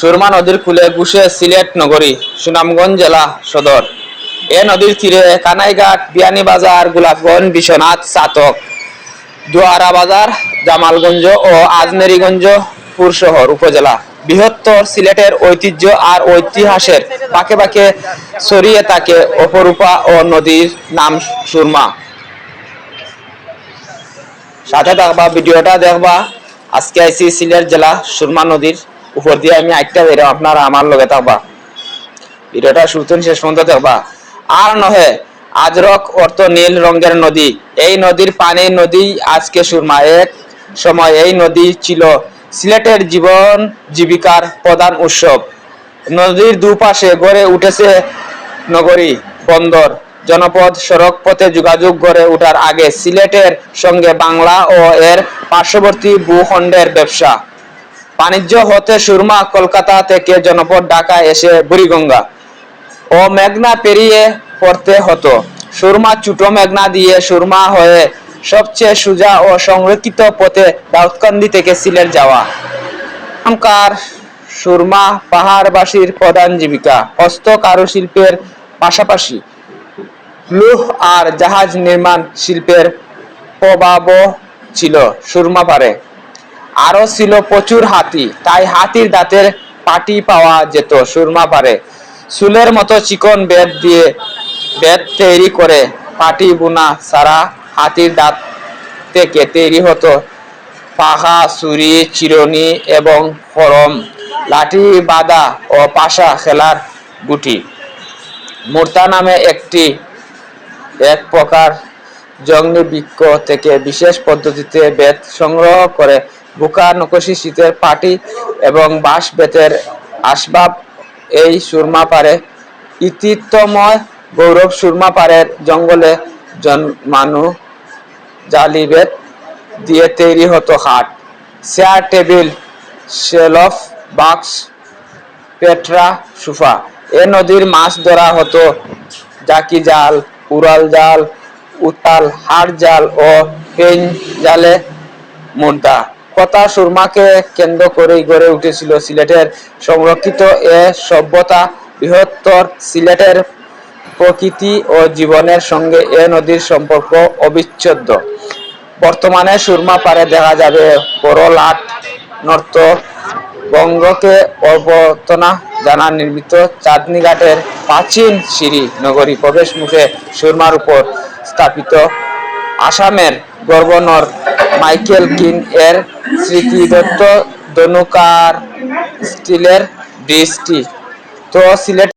সুরমা নদীর কূলে ঘুষে সিলেট নগরী সুনামগঞ্জ জেলা সদর এ নদীর তীরে কানাইঘাট বিয়ানীবাজার গোলাপগঞ্জ, বিশ্বনাথ, চাতক দুয়ারা বাজার জামালগঞ্জ ও আজমেরিগঞ্জ পুরশহর উপজেলা। বৃহত্তর সিলেটের ঐতিহ্য আর ঐতিহাসের পাকে পাকে ছড়িয়ে থাকে অপরূপা ও নদীর নাম সুরমা। সাথে থাকবা, ভিডিওটা দেখবা। আজকে আইসি সিলেট জেলা সুরমা নদীর উপর দিয়ে আমি আইটা বেরো আপনারা আমার লগে থাকবা। ভিডিওটা শুরু শেষ পর্যন্ত দেখবা। আর নহে, আজরক অর্থ নীল রঙের নদী। এই নদীর পানি, নদী আজকে সুরমা। এক সময় এই নদী ছিল সিলেটের জীবন জীবিকার প্রধান উৎসব। নদীর দুপাশে গড়ে উঠেছে নগরী, বন্দর। জনপদ সড়ক পথে যোগাযোগ গড়ে ওঠার আগে সিলেটের সঙ্গে বাংলা ও এর পার্শ্ববর্তী ভূখণ্ডের ব্যবসা। বাণিজ্য হতে সুরমা, কলকাতা থেকে জনপদ ঢাকা এসে বুড়িগঙ্গা। ও মেঘনা পেরিয়ে পড়তে হতো। সুরমা চুটো মেঘনা দিয়ে সুরমা হয়ে সবচেয়ে সোজা ও সংরক্ষিত পথে দাউদকান্দি থেকে সিলেট যাওয়া। এখনকার সুরমা পাহাড়বাসীর প্রধান জীবিকা, হস্ত কারুশিল্পের পাশাপাশি। লুহ আর জাহাজ নির্মাণ শিল্পের প্রভাবও ছিল সুরমা পারে। আরও ছিল প্রচুর হাতি, তাই হাতির দাঁতের পাটি পাওয়া যেত, সুরমা পারে। চুলের মতো চিকন বেত দিয়ে বেত তৈরি করে পাটি বুনা সারা হাতির দাঁত থেকে তৈরি হতো। পাখা, ছুরি, চিরুনি এবং ফরম, লাঠি, বাঁধা ও পাশা খেলার গুটি। মূর্তা নামে একটি এক প্রকার জঙ্গলি বৃক্ষ থেকে বিশেষ পদ্ধতিতে বেত সংগ্রহ করে বুকা নকশি শীতের পাটি এবং বাঁশ বেতের আসবাব। এই সুরমা পারে ইতিত্বময় গৌরব সুরমা পাড়ের জঙ্গলে জন্মানু জালি বেত দিয়ে তৈরি হতো হাট। চেয়ার, টেবিল শেলফ বাক্স, পেট্রা, সুফা। এ নদীর মাছ ধরা হতো জাকি জাল, উড়াল জাল, উতাল হাড় জাল ও পেন জালে মুদ্রা। কথা সুরমাকে কেন্দ্র করেই গড়ে উঠেছিল সিলেটের সংরক্ষিত এ সভ্যতা, বৃহত্তর সিলেটের প্রকৃতি ও জীবনের সঙ্গে এ নদীর সম্পর্ক অবিচ্ছেদ্য। বর্তমানে সুরমা পারে দেখা যাবে বড় লাট নর্ত বঙ্গকে অবর্তনা জানা নির্মিত চাঁদনি ঘাটের প্রাচীন সিঁড়ি নগরী প্রবেশ মুখে সুরমার উপর স্থাপিত। গভর্নর মাইকেল কিন এর স্মৃতিদত্ত দনুকার স্টিলের ব্রিজটি তো সিলেট